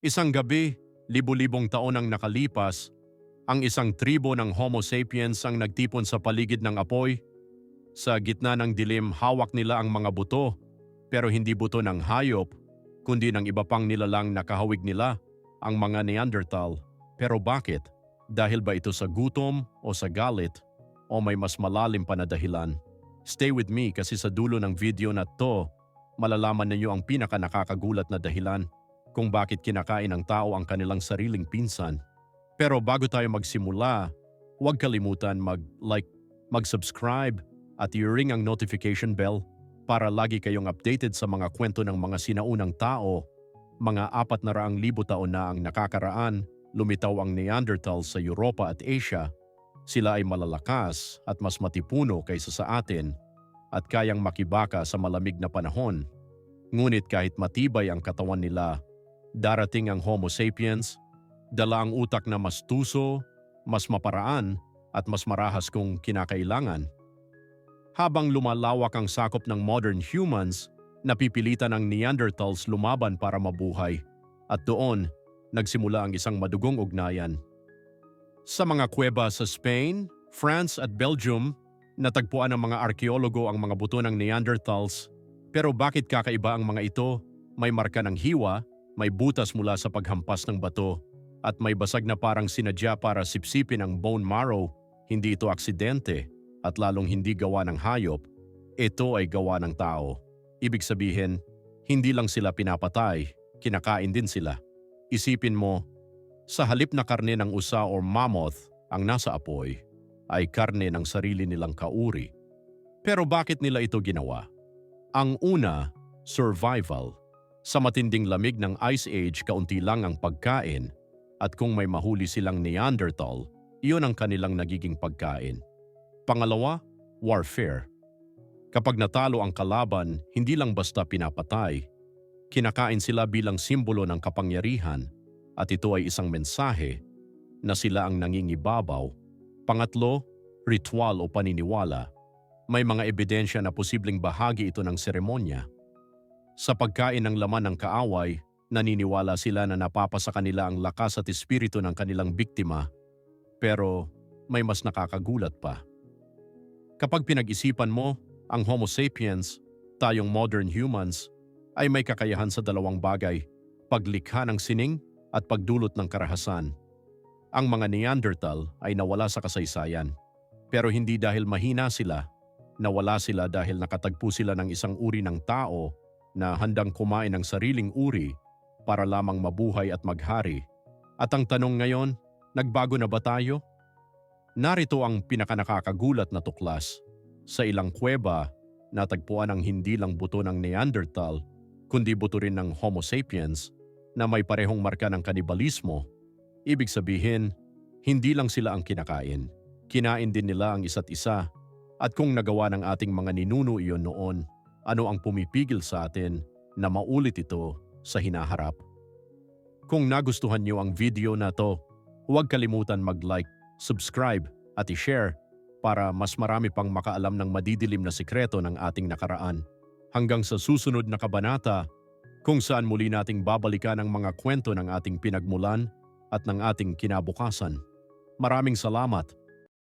Isang gabi, libu-libong taon ang nakalipas, ang isang tribo ng Homo sapiens ang nagtipon sa paligid ng apoy. Sa gitna ng dilim, hawak nila ang mga buto, pero hindi buto ng hayop, kundi ng iba pang nilalang nakahawig nila, ang mga Neanderthal. Pero bakit? Dahil ba ito sa gutom o sa galit o may mas malalim pa na dahilan? Stay with me kasi sa dulo ng video na to, malalaman ninyo ang pinaka nakakagulat na dahilan kung bakit kinakain ng tao ang kanilang sariling pinsan. Pero bago tayo magsimula, huwag kalimutan mag-like, mag-subscribe at i-ring ang notification bell para lagi kayong updated sa mga kwento ng mga sinaunang tao. Mga apat na raang libo taon na ang nakakaraan, lumitaw ang Neanderthals sa Europa at Asia. Sila ay malalakas at mas matipuno kaysa sa atin at kayang makibaka sa malamig na panahon. Ngunit kahit matibay ang katawan nila, darating ang Homo sapiens, dala ang utak na mas tuso, mas maparaan at mas marahas kung kinakailangan. Habang lumalawak ang sakop ng modern humans, napipilitan ang Neanderthals lumaban para mabuhay at doon nagsimula ang isang madugong ugnayan. Sa mga kuweba sa Spain, France at Belgium, natagpuan ng mga arkeologo ang mga buto ng Neanderthals. Pero bakit kakaiba ang mga ito? May marka ng hiwa, may butas mula sa paghampas ng bato, at may basag na parang sinadya para sipsipin ang bone marrow. Hindi ito aksidente at lalong hindi gawa ng hayop. Ito ay gawa ng tao. Ibig sabihin, hindi lang sila pinapatay, kinakain din sila. Isipin mo, sa halip na karne ng usa or mammoth ang nasa apoy, ay karne ng sarili nilang kauri. Pero bakit nila ito ginawa? Ang una, survival. Sa matinding lamig ng Ice Age, kaunti lang ang pagkain at kung may mahuli silang Neanderthal, iyon ang kanilang nagiging pagkain. Pangalawa, warfare. Kapag natalo ang kalaban, hindi lang basta pinapatay. Kinakain sila bilang simbolo ng kapangyarihan at ito ay isang mensahe na sila ang nangingibabaw. Pangatlo, ritual o paniniwala. May mga ebidensya na posibleng bahagi ito ng seremonya. Sa pagkain ng laman ng kaaway, naniniwala sila na napapasa kanila ang lakas at espiritu ng kanilang biktima. Pero may mas nakakagulat pa. Kapag pinag-isipan mo, ang Homo sapiens, tayong modern humans, ay may kakayahan sa dalawang bagay, paglikha ng sining at pagdulot ng karahasan. Ang mga Neanderthal ay nawala sa kasaysayan. Pero hindi dahil mahina sila, nawala sila dahil nakatagpo sila ng isang uri ng tao na handang kumain ng sariling uri para lamang mabuhay at maghari. At ang tanong ngayon, nagbago na ba tayo? Narito ang pinakanakakagulat na tuklas. Sa ilang kuweba, natagpuan ang hindi lang buto ng Neanderthal, kundi buto rin ng Homo sapiens na may parehong marka ng kanibalismo. Ibig sabihin, hindi lang sila ang kinakain. Kinain din nila ang isa't isa. At kung nagawa ng ating mga ninuno iyon noon, ano ang pumipigil sa atin na maulit ito sa hinaharap? Kung nagustuhan niyo ang video na to, huwag kalimutan mag-like, subscribe at i-share para mas marami pang makaalam ng madidilim na sikreto ng ating nakaraan. Hanggang sa susunod na kabanata, kung saan muli nating babalikan ang mga kwento ng ating pinagmulan at ng ating kinabukasan. Maraming salamat